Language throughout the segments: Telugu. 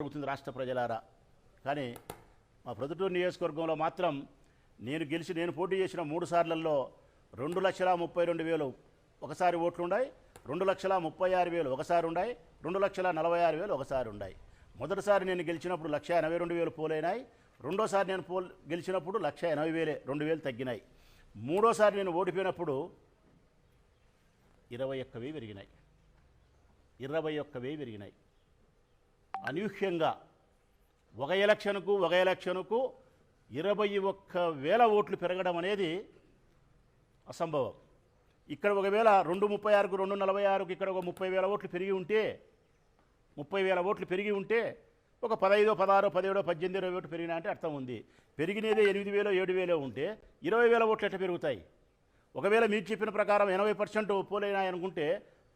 జరుగుతుంది రాష్ట్ర ప్రజలారా. కానీ మా ప్రొద్దుటూరు నియోజకవర్గంలో మాత్రం నేను గెలిచి నేను పోటీ చేసిన మూడు సార్లలో రెండు లక్షల ముప్పై రెండు వేలు ఒకసారి ఓట్లు ఉన్నాయి రెండు లక్షల ముప్పై ఆరు వేలు ఒకసారి ఉన్నాయి రెండు లక్షల నలభై ఆరు వేలు ఒకసారి ఉన్నాయి మొదటిసారి నేను గెలిచినప్పుడు లక్ష ఎనభై రెండు వేలు పోలైనాయి రెండోసారి నేను పోల్ గెలిచినప్పుడు లక్ష ఎనభై వేలే రెండు వేలు తగ్గినాయి. మూడోసారి నేను ఓడిపోయినప్పుడు ఇరవై ఒక్క వెయ్యి పెరిగినాయి. ఇరవై ఒక్క వెయ్యి పెరిగినాయి. అనూహ్యంగా ఒక ఎలక్షన్కు ఒక ఎలక్షన్కు ఇరవై ఒక్క వేల ఓట్లు పెరగడం అనేది అసంభవం. ఇక్కడ ఒకవేళ రెండు ముప్పై ఆరుకు రెండు నలభై ఆరుకు ఇక్కడ ఒక ముప్పై వేల ఓట్లు పెరిగి ఉంటే ముప్పై వేల ఓట్లు పెరిగి ఉంటే ఒక పదహైదో పదహారో పదిహేడో పద్దెనిమిది ఇరవై ఓట్లు పెరిగినా అంటే అర్థం ఉంది. పెరిగినదే ఎనిమిది వేలో ఏడు వేలో ఉంటే ఇరవై వేల ఓట్లు ఎట్లా పెరుగుతాయి? ఒకవేళ మీరు చెప్పిన ప్రకారం ఎనభై పర్సెంట్ పోలైనాయి అనుకుంటే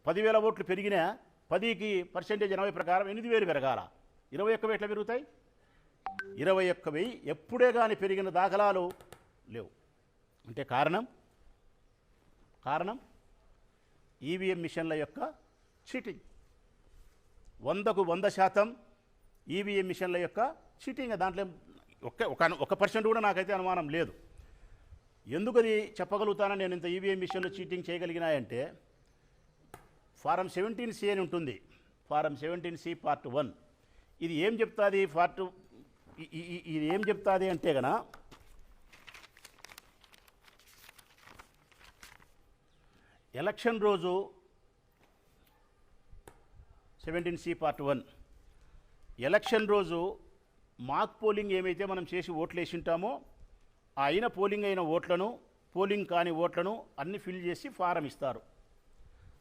పదివేల ఓట్లు పెరిగినా పదికి పర్సెంటేజ్ ఎనభై ప్రకారం ఎనిమిది వేలు పెరగాల. ఇరవై ఒక్క ఎట్లా పెరుగుతాయి? ఇరవై ఒక్క వెయ్యి ఎప్పుడే కానీ పెరిగిన దాఖలాలు లేవు. అంటే కారణం? కారణం? ఈవీఎం మిషన్ల యొక్క చీటింగ్. వందకు వంద శాతం ఈవీఎం మిషన్ల యొక్క చీటింగ్. దాంట్లో ఒక్క ఒక ఒక పర్సెంట్ కూడా నాకైతే అనుమానం లేదు. ఎందుకు అది చెప్పగలుగుతానని నేను ఇంత ఈవీఎం మిషన్లు చీటింగ్ చేయగలిగినాయంటే ఫారం సెవెంటీన్ సి అని ఉంటుంది. Form seventeen C part one. ఇది ఏం చెప్తుంది? పార్ట్ ఇది ఏం చెప్తుంది అంటే గన ఎలక్షన్ రోజు seventeen C part one. Election రోజు మాక్ పోలింగ్ ఏమైతే మనం చేసి ఓట్లు వేసింటామో అయిన పోలింగ్ అయిన ఓట్లను పోలింగ్ కాని ఓట్లను అన్ని ఫిల్ చేసి ఫారం ఇస్తారు.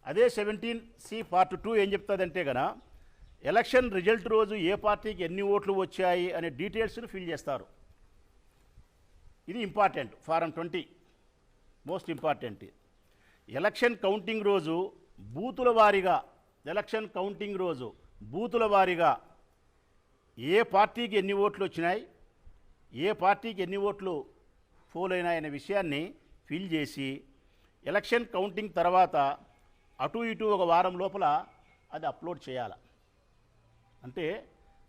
అదే సెవెంటీన్ సి పార్ట్ టూ ఏం చెప్తుందంటే గన ఎలక్షన్ రిజల్ట్ రోజు ఏ పార్టీకి ఎన్ని ఓట్లు వచ్చాయి అనే డీటెయిల్స్ను ఫిల్ చేస్తారు. ఇది important form twenty most important. Election counting రోజు బూతుల వారీగా ఎలక్షన్ కౌంటింగ్ రోజు బూతుల వారీగా ఏ పార్టీకి ఎన్ని ఓట్లు వచ్చినాయి ఏ పార్టీకి ఎన్ని ఓట్లు ఫోల్ అయినాయనే విషయాన్ని ఫిల్ చేసి ఎలక్షన్ కౌంటింగ్ తర్వాత అటు ఇటు ఒక వారం లోపల అది అప్లోడ్ చేయాలి. అంటే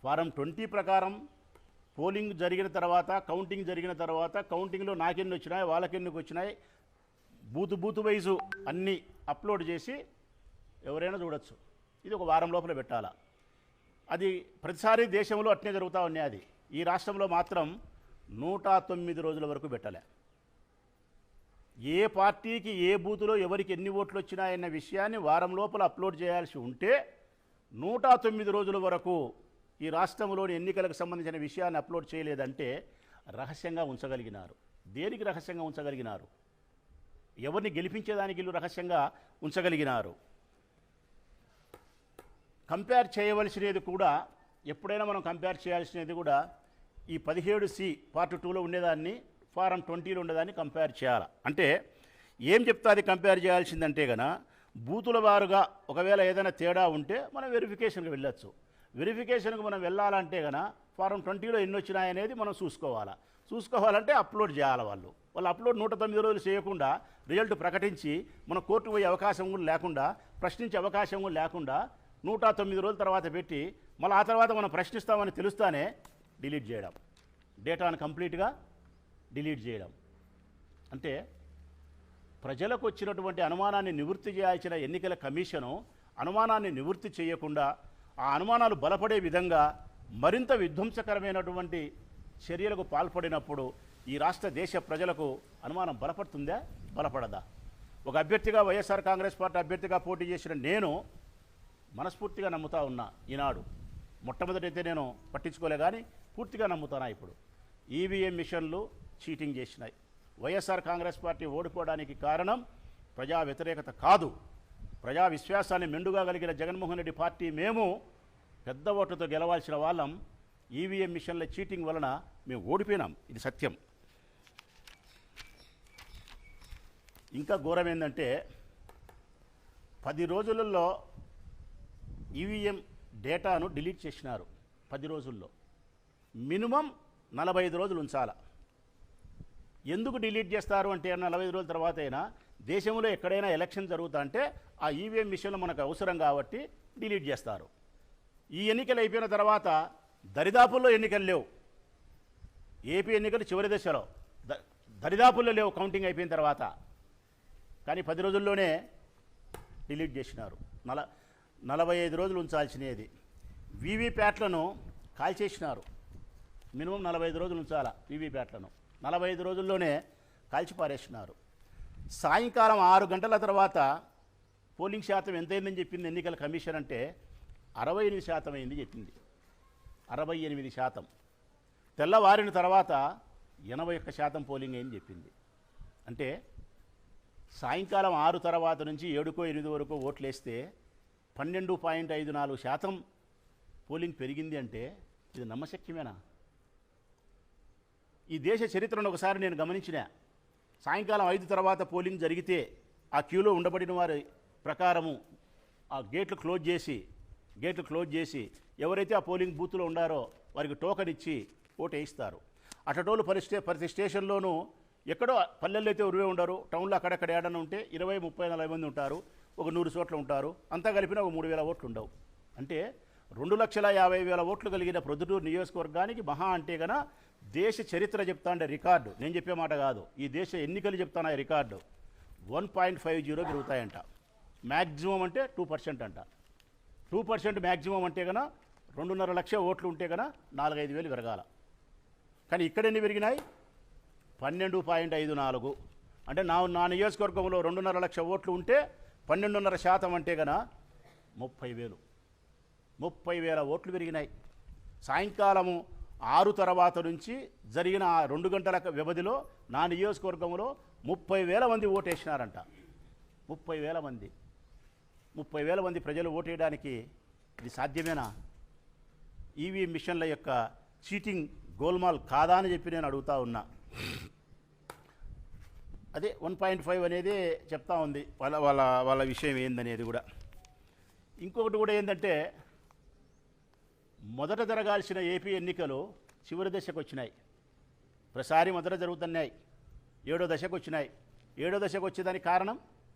వారం ట్వంటీ ప్రకారం పోలింగ్ జరిగిన తర్వాత కౌంటింగ్ జరిగిన తర్వాత కౌంటింగ్లో నాకెన్ని వచ్చినాయి వాళ్ళకెన్నికి వచ్చినాయి బూతు బూతు వైజు అన్నీ అప్లోడ్ చేసి ఎవరైనా చూడొచ్చు. ఇది ఒక వారం లోపల పెట్టాలా. అది ప్రతిసారి దేశంలో అట్నే జరుగుతూ ఉన్నాయి అది. ఈ రాష్ట్రంలో మాత్రం నూట తొమ్మిది రోజుల వరకు పెట్టలే. ఏ పార్టీకి ఏ బూతులో ఎవరికి ఎన్ని ఓట్లు వచ్చినాయన్న విషయాన్ని వారం లోపల అప్లోడ్ చేయాల్సి ఉంటే నూట తొమ్మిది రోజుల వరకు ఈ రాష్ట్రంలోని ఎన్నికలకు సంబంధించిన విషయాన్ని అప్లోడ్ చేయలేదంటే రహస్యంగా ఉంచగలిగినారు. దేనికి రహస్యంగా ఉంచగలిగినారు? ఎవరిని గెలిపించేదానికి రహస్యంగా ఉంచగలిగినారు? కంపేర్ చేయవలసినది కూడా ఎప్పుడైనా మనం కంపేర్ చేయాల్సినది కూడా ఈ పదిహేడు సి పార్ట్ టూలో ఉండేదాన్ని ఫారం ట్వంటీలో ఉండేదాన్ని కంపేర్ చేయాలి? అంటే ఏం చెప్తాది కంపేర్ చేయాల్సిందంటే గన బూతుల వారుగా ఒకవేళ ఏదైనా తేడా ఉంటే మనం వెరిఫికేషన్కి వెళ్ళొచ్చు. వెరిఫికేషన్కి మనం వెళ్ళాలంటే గన ఫారం ట్వంటీలో ఎన్ని వచ్చినాయనేది మనం చూసుకోవాలా. చూసుకోవాలంటే అప్లోడ్ చేయాలి వాళ్ళు. వాళ్ళు అప్లోడ్ నూట తొమ్మిది రోజులు చేయకుండా రిజల్ట్ ప్రకటించి మన కోర్టు పోయే అవకాశం కూడా లేకుండా ప్రశ్నించే అవకాశం కూడా లేకుండా నూట తొమ్మిది రోజుల తర్వాత పెట్టి మళ్ళీ ఆ తర్వాత మనం ప్రశ్నిస్తామని తెలుస్తానే డిలీట్ చేయడం. డేటాను కంప్లీట్గా డిలీట్ చేయడం. అంటే ప్రజలకు వచ్చినటువంటి అనుమానాన్ని నివృత్తి చేయాల్సిన ఎన్నికల కమిషను అనుమానాన్ని నివృత్తి చేయకుండా ఆ అనుమానాలు బలపడే విధంగా మరింత విధ్వంసకరమైనటువంటి చర్యలకు పాల్పడినప్పుడు ఈ రాష్ట్ర దేశ ప్రజలకు అనుమానం బలపడుతుందా? బలపడదా? ఒక అభ్యర్థిగా వైఎస్ఆర్ కాంగ్రెస్ పార్టీ అభ్యర్థిగా పోటీ చేసిన నేను మనస్ఫూర్తిగా నమ్ముతా ఉన్నా ఈనాడు. మొట్టమొదటైతే నేను పట్టించుకోలే కానీ పూర్తిగా నమ్ముతానా ఇప్పుడు? ఈవీఎం మిషన్లు చీటింగ్ చేసినాయి. వైఎస్ఆర్ కాంగ్రెస్ పార్టీ ఓడిపోవడానికి కారణం ప్రజా వ్యతిరేకత కాదు. ప్రజా విశ్వాసాన్ని మెండుగా కలిగిన జగన్మోహన్ రెడ్డి పార్టీ మేము పెద్ద ఓట్లతో గెలవాల్సిన వాళ్ళం. ఈవీఎం మిషన్ల చీటింగ్ వలన మేము ఓడిపోయినాం. ఇది సత్యం. ఇంకా ఘోరం ఏంటంటే పది రోజులలో ఈవీఎం డేటాను డిలీట్ చేసినారు. పది రోజుల్లో. మినిమం నలభై ఐదు రోజులు ఉంచాలా. ఎందుకు డిలీట్ చేస్తారు అంటే నలభై రోజుల తర్వాత అయినా దేశంలో ఎక్కడైనా ఎలక్షన్ జరుగుతా అంటే ఆ ఈవీఎం మిషన్లు మనకు అవసరం కాబట్టి డిలీట్ చేస్తారు. ఈ ఎన్నికలు అయిపోయిన తర్వాత దరిదాపుల్లో ఎన్నికలు లేవు. ఏపీ ఎన్నికలు చివరి దశలో. ద దరిదాపుల్లో లేవు కౌంటింగ్ అయిపోయిన తర్వాత. కానీ పది రోజుల్లోనే డిలీట్ చేసినారు. నల నలభై ఐదు రోజులు ఉంచాల్సినది. వీవీప్యాట్లను కాల్చేసినారు. మినిమం నలభై ఐదు రోజులు ఉంచాల వీవీప్యాట్లను నలభై ఐదు రోజుల్లోనే కాల్చిపారేస్తున్నారు సాయంకాలం ఆరు గంటల తర్వాత పోలింగ్ శాతం ఎంతైందని చెప్పింది ఎన్నికల కమిషన్ అంటే అరవై ఎనిమిది శాతం అయింది చెప్పింది. అరవై ఎనిమిది శాతం. తెల్లవారిన తర్వాత ఎనభై ఒక్క శాతం పోలింగ్ అయింది చెప్పింది. అంటే సాయంకాలం ఆరు తర్వాత నుంచి ఏడుకో ఎనిమిది వరకు ఓట్లేస్తే పన్నెండు పాయింట్ ఐదు నాలుగు శాతం పోలింగ్ పెరిగింది అంటే ఇది నమ్మశక్యమేనా? ఈ దేశ చరిత్రను ఒకసారి నేను గమనించిన. సాయంకాలం ఐదు తర్వాత పోలింగ్ జరిగితే ఆ క్యూలో ఉండబడిన వారి ప్రకారము ఆ గేట్లు క్లోజ్ చేసి గేట్లు క్లోజ్ చేసి ఎవరైతే ఆ పోలింగ్ బూత్లో ఉండారో వారికి టోకన్ ఇచ్చి ఓటు వేయిస్తారు అటటోళ్ళు పరిస్టే స్టే ప్రతి స్టేషన్లోనూ ఎక్కడో పల్లెల్లో అయితే ఉరివే ఉండరు. టౌన్లో అక్కడక్కడ ఏడన్నా ఉంటే ఇరవై ముప్పై నలభై మంది ఉంటారు. ఒక నూరు చోట్ల ఉంటారు. అంతా కలిపిన ఒక మూడు వేల ఓట్లు ఉండవు. అంటే రెండు లక్షల యాభై వేల ఓట్లు కలిగిన ప్రొద్దుటూరు నియోజకవర్గానికి మహా అంటే గన దేశ చరిత్ర చెప్తాండే రికార్డు. నేను చెప్పే మాట కాదు. ఈ దేశ ఎన్నికలు చెప్తాను ఆ record. One point five zero పెరుగుతాయంట. Maximum అంటే టూ పర్సెంట్ అంట. టూ పర్సెంట్ మ్యాక్సిమం అంటే కన రెండున్నర లక్ష ఓట్లు ఉంటే కన నాలుగైదు వేలు పెరగాల. కానీ ఇక్కడ ఎన్ని పెరిగినాయి? పన్నెండు పాయింట్ ఐదు నాలుగు. అంటే నా నా నియోజకవర్గంలో రెండున్నర లక్ష ఓట్లు ఉంటే పన్నెండున్నర శాతం అంటే కన్నా ముప్పై వేలు. ముప్పై వేల ఓట్లు పెరిగినాయి. సాయంకాలము ఆరు తర్వాత నుంచి జరిగిన ఆ రెండు గంటల వ్యవధిలో నా నియోజకవర్గంలో ముప్పై వేల మంది ఓటేసినారంట. ముప్పై వేల మంది. ముప్పై వేల మంది ప్రజలు ఓటేయడానికి ఇది సాధ్యమేనా? ఈవీ మిషన్ల యొక్క చీటింగ్ గోల్మాల్ కాదా అని చెప్పి నేను అడుగుతా ఉన్నా. అదే వన్ పాయింట్ ఫైవ్ అనేది చెప్తా ఉంది. వాళ్ళ వాళ్ళ వాళ్ళ విషయం ఏందనేది కూడా. ఇంకొకటి కూడా ఏంటంటే మొదట జరగాల్సిన ఏపీ ఎన్నికలు చివరి దశకు వచ్చినాయి ప్రసారి మొదట జరుగుతున్నాయి. ఏడో దశకు వచ్చినాయి ఏడో దశకు వచ్చేదానికి కారణం?